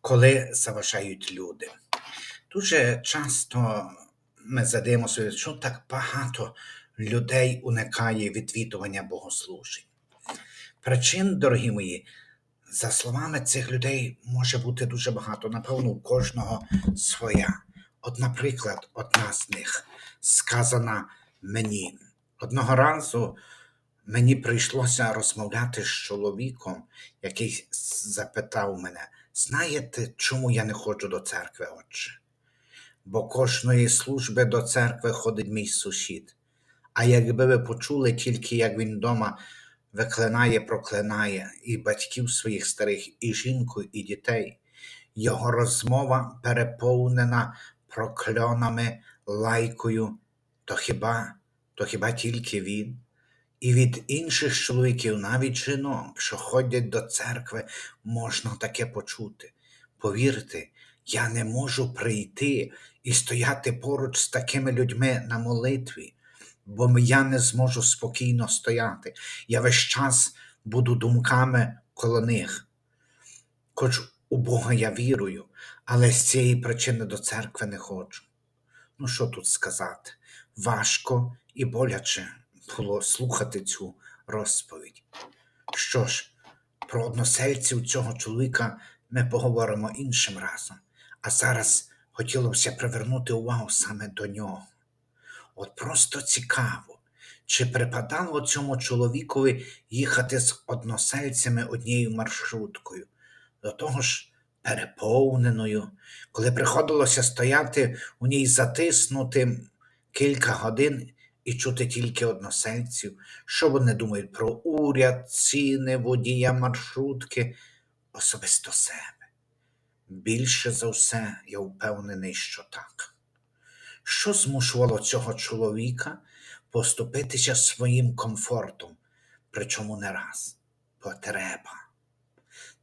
коли заважають люди. Дуже часто ми задаємося, що так багато людей уникає відвідування богослужень. Причин, дорогі мої, за словами цих людей може бути дуже багато. Напевно, у кожного своя. От, наприклад, одна з них сказана мені. Одного разу мені прийшлося розмовляти з чоловіком, який запитав мене: знаєте, чому я не ходжу до церкви, отче? Бо кожної служби до церкви ходить мій сусід. А якби ви почули тільки, як він вдома виклинає, проклинає і батьків своїх старих, і жінку, і дітей, його розмова переповнена прокльонами, лайкою, то хіба, то хіба тільки він? І від інших чоловіків, навіть жінок, що ходять до церкви, можна таке почути. Повірте, я не можу прийти і стояти поруч з такими людьми на молитві, бо я не зможу спокійно стояти. Я весь час буду думками коло них. Хоч у Бога я вірую, але з цієї причини до церкви не ходжу. Ну, що тут сказати? Важко і боляче було слухати цю розповідь. Що ж, про односельців цього чоловіка ми поговоримо іншим разом, а зараз хотілося привернути увагу саме до нього. От просто цікаво, чи припадало цьому чоловікові їхати з односельцями однією маршруткою, до того ж переповненою, коли приходилося стояти у ній затиснутим кілька годин і чути тільки односельців, що вони думають про уряд, ціни, водія, маршрутки, особисто себе. Більше за все, я впевнений, що так. Що змушувало цього чоловіка поступитися своїм комфортом, причому не раз потреба.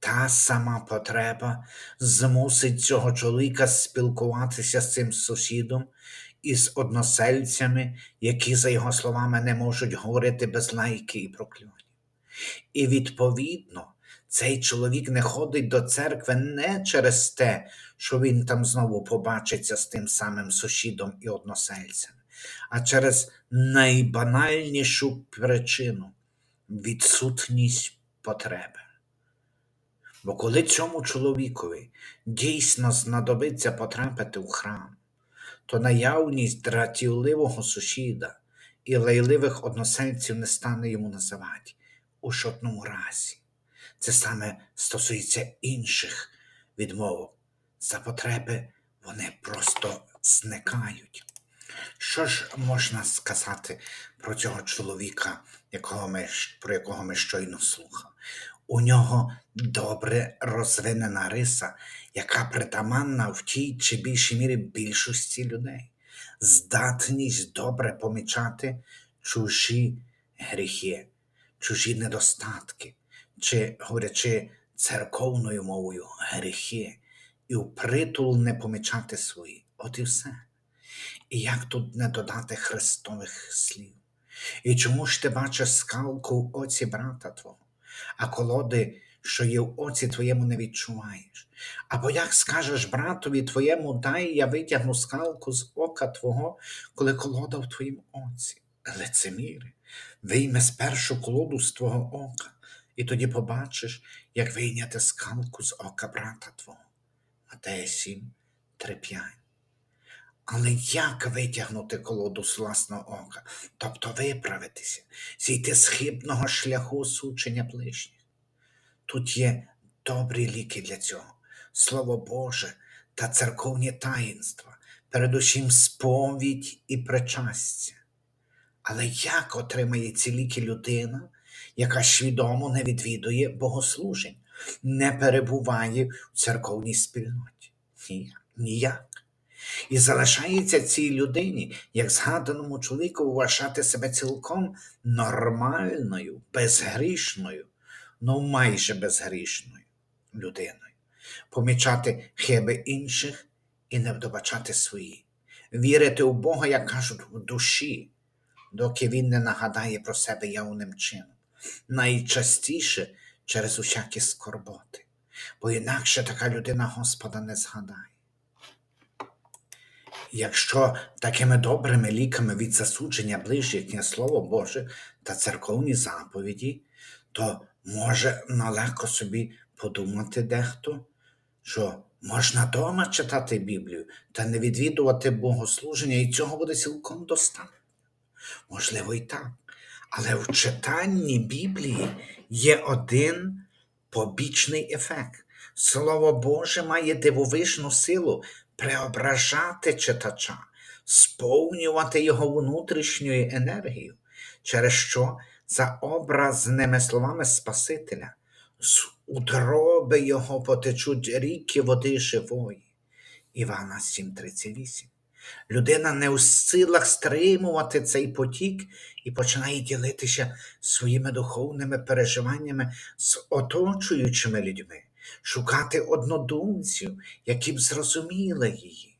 Та сама потреба змусить цього чоловіка спілкуватися з цим сусідом і з односельцями, які, за його словами, не можуть говорити без лайки і прокльонів. І відповідно, цей чоловік не ходить до церкви не через те, що він там знову побачиться з тим самим сусідом і односельцем, а через найбанальнішу причину відсутність потреби. Бо коли цьому чоловікові дійсно знадобиться потрапити в храм, то наявність дратівливого сусіда і лайливих односельців не стане йому називати у жодному разі. Це саме стосується інших відмовок. За потреби вони просто зникають. Що ж можна сказати про цього чоловіка, якого ми, про якого ми щойно слухали? У нього добре розвинена риса, яка притаманна в тій чи більшій мірі більшості людей, здатність добре помічати чужі гріхи, чужі недостатки, чи, говорячи церковною мовою, гріхи, і впритул не помічати свої. От і все. І як тут не додати Христових слів? І чому ж ти бачиш скалку в оці брата твого, а колоди, що є в оці твоєму, не відчуваєш? Або як скажеш братові твоєму, дай я витягну скалку з ока твого, коли колода в твоїм оці? Лицеміри, вийме спершу колоду з твого ока, і тоді побачиш, як вийняти скалку з ока брата твого. Матея 7, 3, 5. Але як витягнути колоду з власного ока, тобто виправитися, зійти з хибного шляху сучення ближніх? Тут є добрі ліки для цього, Слово Боже та церковні таїнства, передусім сповідь і причастя. Але як отримає ці ліки людина, яка свідомо не відвідує богослужень, не перебуває в церковній спільноті? Ніяк. Ніяк. І залишається цій людині, як згаданому чоловіку, вважати себе цілком нормальною, безгрішною, ну майже безгрішною людиною, помічати хиби інших і не вдобачати свої, вірити у Бога, як кажуть, в душі, доки він не нагадає про себе явним чином, найчастіше через усякі скорботи. бо інакше така людина Господа не згадає. Якщо такими добрими ліками від засудження ближніх є Слово Боже та церковні заповіді, то може налегко собі подумати дехто, що можна дома читати Біблію та не відвідувати богослуження, і цього буде цілком достатньо. Можливо, і так. Але в читанні Біблії є один побічний ефект. Слово Боже має дивовижну силу преображати читача, сповнювати його внутрішньою енергією, через що за образними словами Спасителя з утроби його потечуть ріки води живої. Івана 7:38. Людина не у силах стримувати цей потік і починає ділитися своїми духовними переживаннями з оточуючими людьми, шукати однодумців, які б зрозуміли її.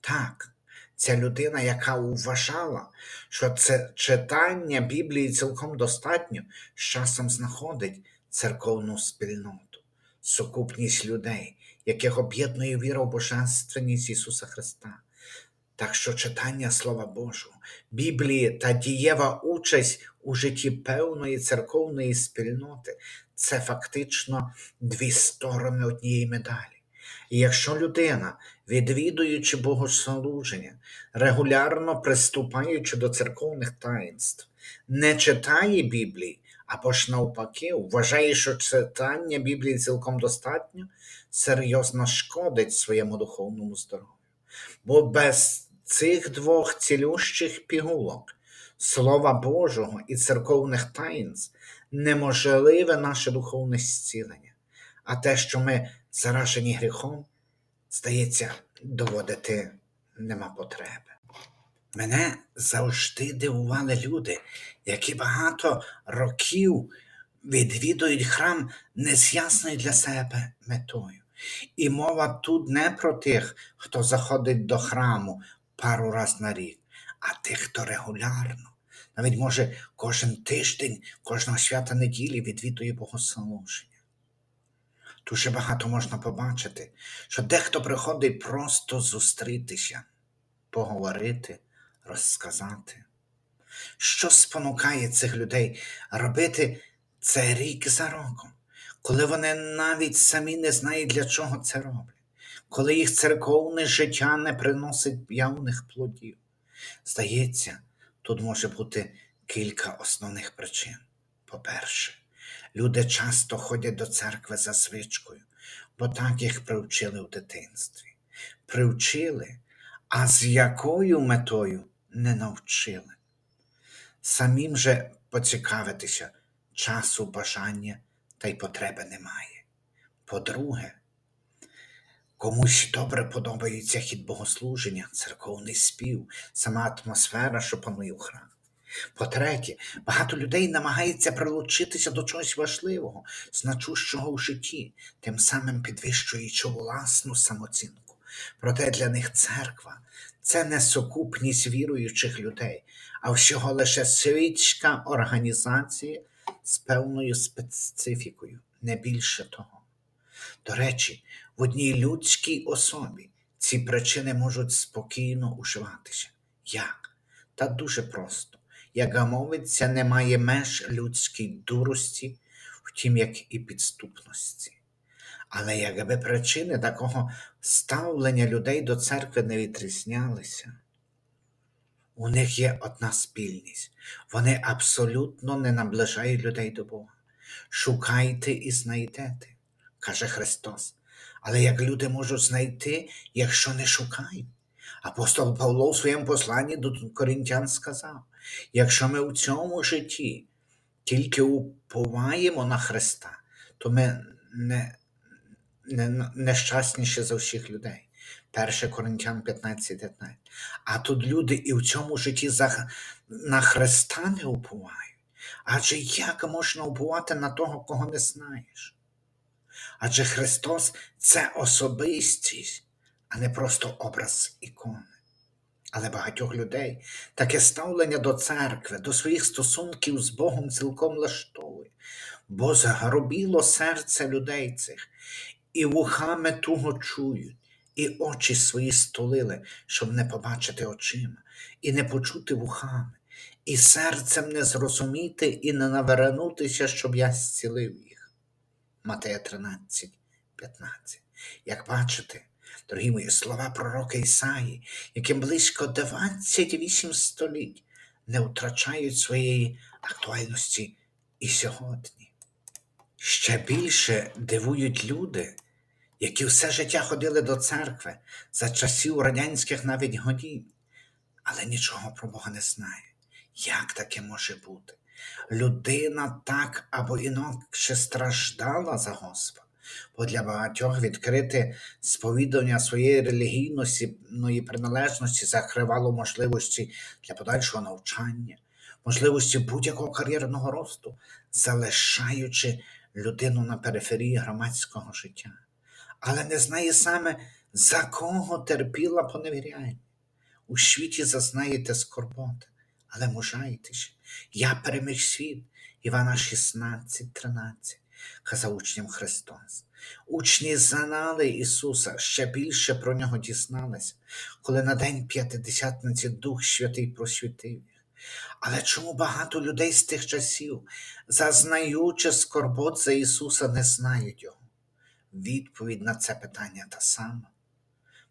Так, ця людина, яка вважала, що це читання Біблії цілком достатньо, з часом знаходить церковну спільноту, сукупність людей, яких об'єднує віра в Божественність Ісуса Христа. Так що читання Слова Божого, Біблії та дієва участь у житті певної церковної спільноти це фактично дві сторони однієї медалі. І якщо людина, відвідуючи богослуження, регулярно приступаючи до церковних таїнств, не читає Біблії, або ж навпаки, вважає, що читання Біблії цілком достатньо, серйозно шкодить своєму духовному здоров'ю. Бо без цих двох цілющих пігулок, Слова Божого і церковних таїнств, неможливе наше духовне зцілення. А те, що ми заражені гріхом, здається, доводити нема потреби. Мене завжди дивували люди, які багато років відвідують храм не з ясною для себе метою. І мова тут не про тих, хто заходить до храму пару раз на рік, а тих, хто регулярно, навіть може кожен тиждень, кожного свята неділі відвідує богослуження. Дуже багато можна побачити, що дехто приходить просто зустрітися, поговорити, розказати. Що спонукає цих людей робити це рік за роком, коли вони навіть самі не знають, для чого це роблять, коли їх церковне життя не приносить явних плодів? Здається, тут може бути кілька основних причин. По-перше, люди часто ходять до церкви за звичкою, бо так їх привчили в дитинстві. Привчили, а з якою метою не навчили. Самим же поцікавитися часу, бажання та й потреби немає. По-друге, комусь добре подобається хід богослуження, церковний спів, сама атмосфера, що панує в храмі. По-третє, багато людей намагається прилучитися до чогось важливого, значущого в житті, тим самим підвищуючи власну самоцінку. Проте для них церква це не сукупність віруючих людей, а всього лише світська організація з певною специфікою, не більше того. До речі, в одній людській особі ці причини можуть спокійно уживатися. Як? Та дуже просто. Як мовиться, немає меж людській дурості, втім, як і підступності. Але якби причини такого ставлення людей до церкви не відрізнялися, у них є одна спільність. Вони абсолютно не наближають людей до Бога. Шукайте і знайдете, каже Христос. Але як люди можуть знайти, якщо не шукають? Апостол Павло у своєму посланні до Коринтян сказав: якщо ми у цьому житті тільки уповаємо на Христа, то ми не, не, нещасніші за всіх людей. 1 Коринтян 15, 15. А тут люди і в цьому житті за, на Христа не уповають. Адже як можна уповати на того, кого не знаєш? Адже Христос це особистість, а не просто образ ікони. Але багатьох людей таке ставлення до церкви, до своїх стосунків з Богом цілком влаштовує, бо загробіло серце людей цих, і вухами туго чують, і очі свої стулили, щоб не побачити очима, і не почути вухами, і серцем не зрозуміти, і не навернутися, щоб я зцілив їх. Матея 13, 15. Як бачите, дорогі мої слова пророка Ісаї, яким близько 28 століть не втрачають своєї актуальності і сьогодні. Ще більше дивують люди, які все життя ходили до церкви за часів радянських навіть годів, але нічого про Бога не знає. Як таке може бути? Людина так або інакше страждала за Господа, бо для багатьох відкрити сповідання своєї релігійності приналежності закривало можливості для подальшого навчання, можливості будь-якого кар'єрного росту, залишаючи людину на периферії громадського життя, але не знає саме, за кого терпіла поневіряння. У світі зазнаєте скорботи, але мужайтеся. Я переміг світ. Івана 16, 13, казав учням Христос. Учні знали Ісуса, ще більше про нього дізналися, коли на день п'ятидесятниці Дух Святий просвітив. Але чому багато людей з тих часів, зазнаючи скорбот за Ісуса, не знають Його? Відповідь на це питання та сама,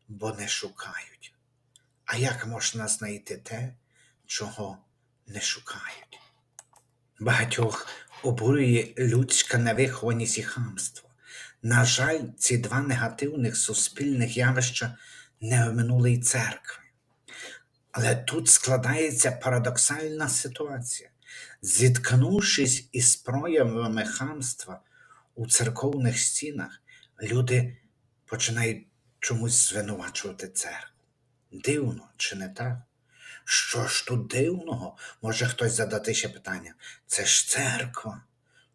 бо не шукають. А як можна знайти те, чого не шукають? Багатьох обурює людська невихованість і хамство. На жаль, ці два негативних суспільних явища не оминули й церкви. Але тут складається парадоксальна ситуація. Зіткнувшись із проявами хамства у церковних стінах, люди починають чомусь звинувачувати церкву. Дивно, чи не так? Що ж тут дивного? Може хтось задати ще питання. Це ж церква.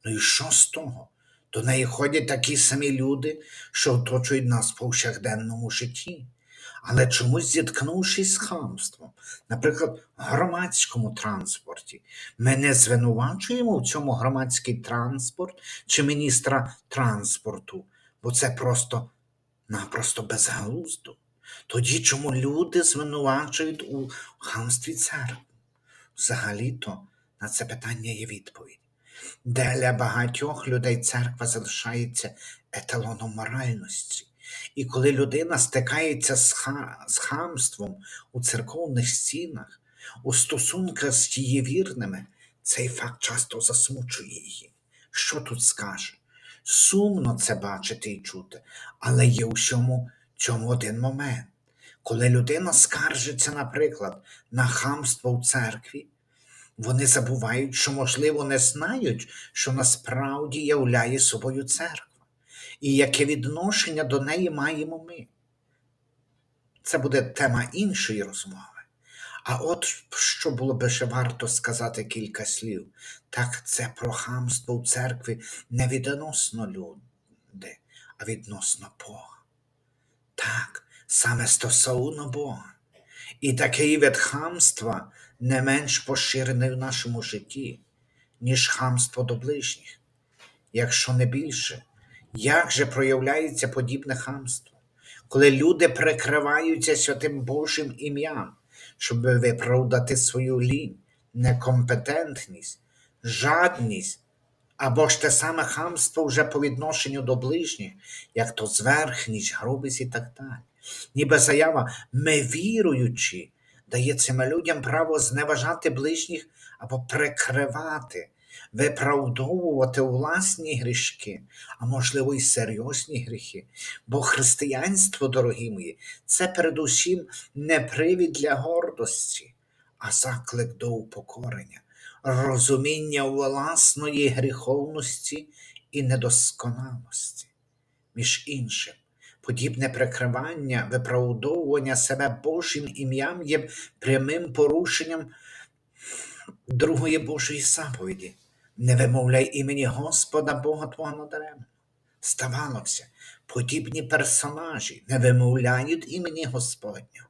Ну і що з того? До неї ходять такі самі люди, що оточують нас в повсякденному житті. Але чомусь зіткнувшись з хамством, наприклад, в громадському транспорті, ми не звинувачуємо в цьому громадський транспорт чи міністра транспорту, бо це просто напросто безглуздо. Тоді чому люди звинувачують у хамстві церкву? Взагалі-то на це питання є відповідь. Для багатьох людей церква залишається еталоном моральності. І коли людина стикається з, ха- з хамством у церковних стінах, у стосунках з її вірними, цей факт часто засмучує її. Що тут скаже? Сумно це бачити і чути, але є у всьому цьому один момент. Коли людина скаржиться, наприклад, на хамство у церкві, вони забувають, що, можливо, не знають, що насправді являє собою церква, і яке відношення до неї маємо ми. Це буде тема іншої розмови. А от що було би ще варто сказати кілька слів, так це про хамство у церкві не відносно люди, а відносно Бога. Так, саме стосовно Бога. І такий вид хамства не менш поширений в нашому житті, ніж хамство до ближніх, якщо не більше. Як же проявляється подібне хамство? Коли люди прикриваються святим Божим ім'ям, щоб виправдати свою лінь, некомпетентність, жадність або ж те саме хамство вже по відношенню до ближніх, як то зверхність, грубість і так далі. Ніби заява ми віруючі дає цим людям право зневажати ближніх або прикривати, виправдовувати власні грішки, а можливо й серйозні гріхи. Бо християнство, дорогі мої, це передусім не привід для гордості, а заклик до упокорення, розуміння власної гріховності і недосконалості. Між іншим, подібне прикривання, виправдовування себе Божим ім'ям є прямим порушенням другої Божої заповіді. Не вимовляй імені Господа Бога Твого надаремно. Ставалося, подібні персонажі не вимовляють імені Господнього,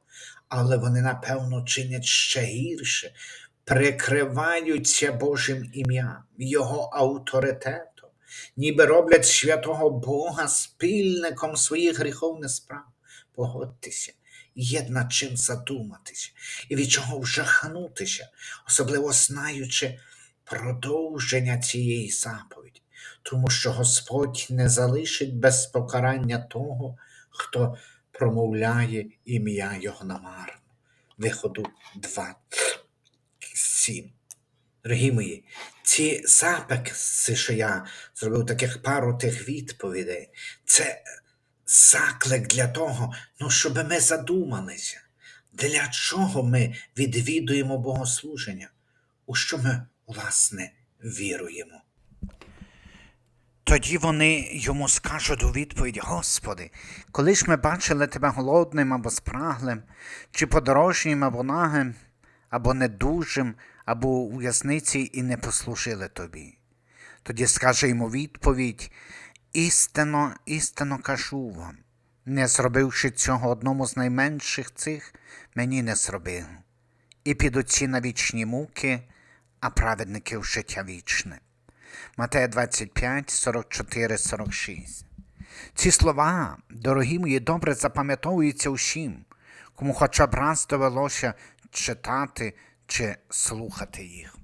але вони, напевно, чинять ще гірше, прикриваються Божим ім'ям, Його авторитетом, ніби роблять святого Бога спільником своїх гріховних справ. Погодьтеся, є над чим задуматися і від чого вжахнутися, особливо знаючи продовження цієї заповіді, тому що Господь не залишить без покарання того, хто промовляє ім'я Його намарно. Виходу 27. Дорогі мої, ці записи, що я зробив таких пару тих відповідей, це заклик для того, ну, щоб ми задумалися, для чого ми відвідуємо богослуження, у що ми, власне, віруємо. Тоді вони йому скажуть у відповідь: Господи, коли ж ми бачили тебе голодним або спраглим, чи подорожнім або нагим, або недужим, або у в'язниці і не послужили тобі. Тоді скаже йому відповідь: істинно, істинно кажу вам, не зробивши цього одному з найменших цих, мені не зробив. І підуть ці на вічні муки, а праведники в життя вічне. Матея 25, 44, 46. Ці слова, дорогі мої, добре запам'ятовуються усім, кому хоча б раз довелося читати чи слухати їх.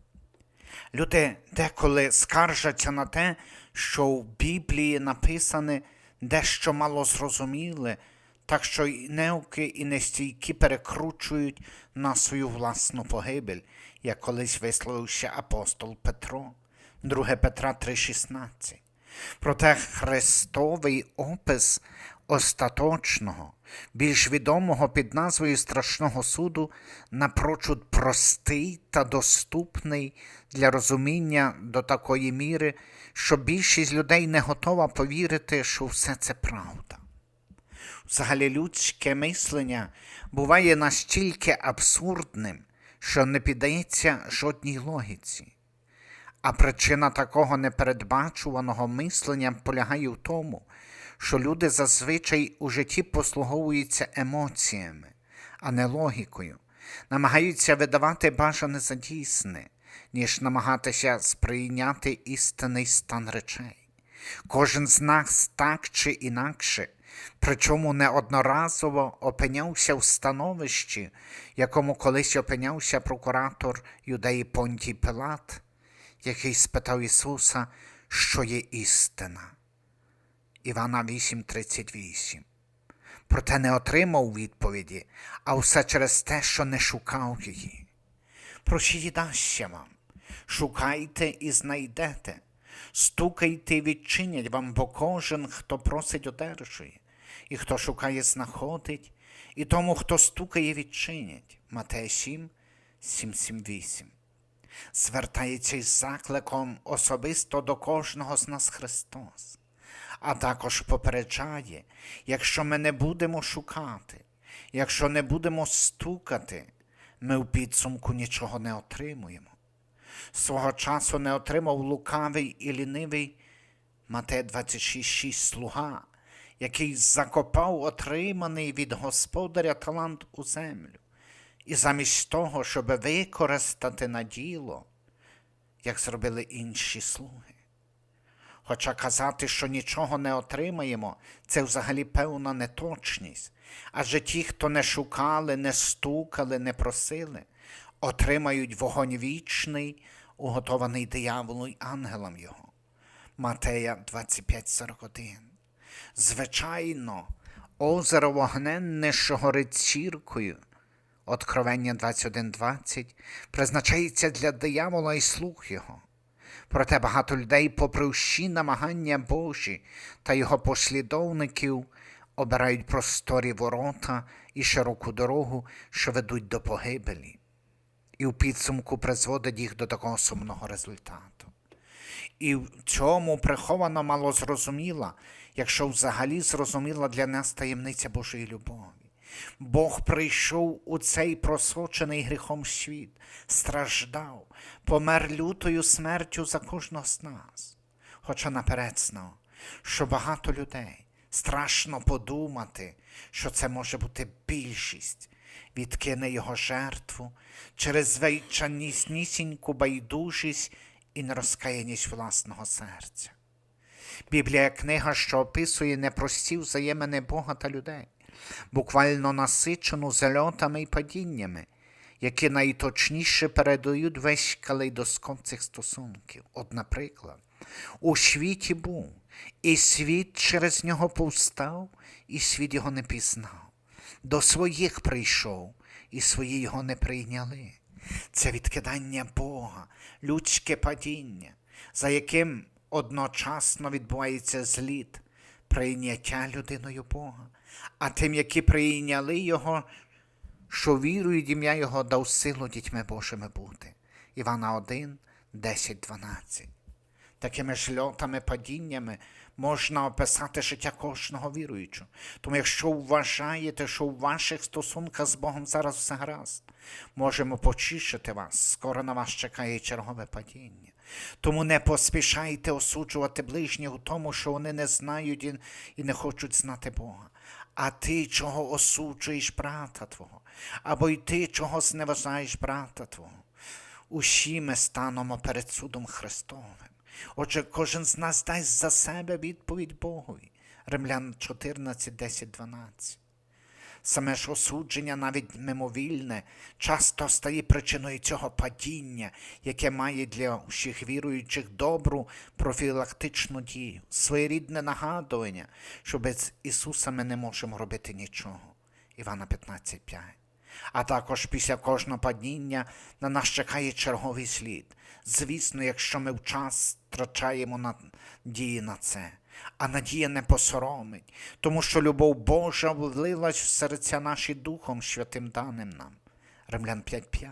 Люди деколи скаржаться на те, що в Біблії написане дещо малозрозуміле, так що і неуки і нестійкі перекручують на свою власну погибель, як колись висловився апостол Петро, 2 Петра 3,16. Проте Христовий опис остаточного, більш відомого під назвою Страшного суду, напрочуд простий та доступний для розуміння до такої міри, що більшість людей не готова повірити, що все це правда. Взагалі людське мислення буває настільки абсурдним, що не піддається жодній логіці. А причина такого непередбачуваного мислення полягає в тому, що люди зазвичай у житті послуговуються емоціями, а не логікою, намагаються видавати бажане за дійсне, ніж намагатися сприйняти істинний стан речей. Кожен з нас так чи інакше, причому неодноразово опинявся в становищі, якому колись опинявся прокуратор юдеї Понтій Пилат, який спитав Ісуса, що є істина. Івана 8:38. Проте не отримав відповіді, а все через те, що не шукав її. Дасться вам, шукайте і знайдете, стукайте і відчинять вам, бо кожен, хто просить, одержує, і хто шукає, знаходить, і тому, хто стукає, відчинять. Матея 7, 7, 7, 8. Звертається із закликом особисто до кожного з нас Христос а також попереджає, якщо ми не будемо шукати, якщо не будемо стукати, ми в підсумку нічого не отримуємо. Свого часу не отримав лукавий і лінивий Матея 26,6 слуга, який закопав отриманий від господаря талант у землю, і замість того, щоб використати на діло, як зробили інші слуги. Хоча казати, що нічого не отримаємо, це взагалі певна неточність. Адже ті, хто не шукали, не стукали, не просили, отримають вогонь вічний, уготований дияволу й ангелам його. Матея 25,41. Звичайно, озеро вогненне, що горить сіркою, Откровення 21.20, призначається для диявола і слуг його. Проте багато людей, попри всі намагання Божі та його послідовників, обирають просторі ворота і широку дорогу, що ведуть до погибелі, і в підсумку призводить їх до такого сумного результату. І в цьому приховано мало зрозуміла, якщо взагалі зрозуміла для нас таємниця Божої любові. Бог прийшов у цей просочений гріхом світ, страждав, помер лютою смертю за кожного з нас. Хоча наперед що багато людей страшно подумати, що це може бути більшість, відкине його жертву через звичайнісіньку байдужість і нерозкаяність власного серця. Біблія книга, що описує непрості взаємини Бога та людей, буквально насичену зальотами і падіннями, які найточніше передають весь калейдоскоп цих стосунків. От, наприклад, у світі був, і світ через нього повстав, і світ його не пізнав. До своїх прийшов, і свої його не прийняли. Це відкидання Бога, людське падіння, за яким одночасно відбувається зліт, прийняття людиною Бога, а тим, які прийняли Його, що вірують ім'я Його дав силу дітьми Божими бути. Івана 1, 10, 12. Такими ж льотами, падіннями можна описати життя кожного віруючого. Тому якщо вважаєте, що у ваших стосунках з Богом зараз все гаразд, можемо почищити вас, скоро на вас чекає чергове падіння. Тому не поспішайте осуджувати ближніх у тому, що вони не знають і не хочуть знати Бога. А ти, чого осуджуєш брата Твого, або й ти, чого зневажаєш брата Твого. Усі ми станемо перед судом Христовим. Отже, кожен з нас дасть за себе відповідь Богові. Римлян 14, 10, 12. Саме ж осудження, навіть мимовільне, часто стає причиною цього падіння, яке має для усіх віруючих добру профілактичну дію, своєрідне нагадування, що без Ісуса ми не можемо робити нічого. Івана 15,5. А також після кожного падіння на нас чекає черговий слід. Звісно, якщо ми вчас втрачаємо надії на це. А надія не посоромить, тому що любов Божа влилась в серця наші Духом Святим даним нам. Римлян 5.5.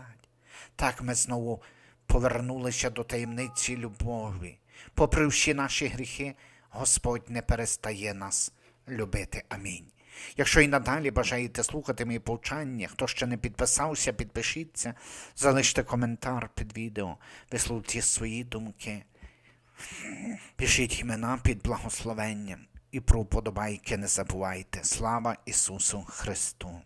Так ми знову повернулися до таємниці любові. Попри всі наші гріхи, Господь не перестає нас любити. Амінь. Якщо і надалі бажаєте слухати мої повчання, хто ще не підписався, підпишіться, залиште коментар під відео, висловлюйте свої думки. Пишіть імена під благословенням і про вподобайки не забувайте. Слава Ісусу Христу!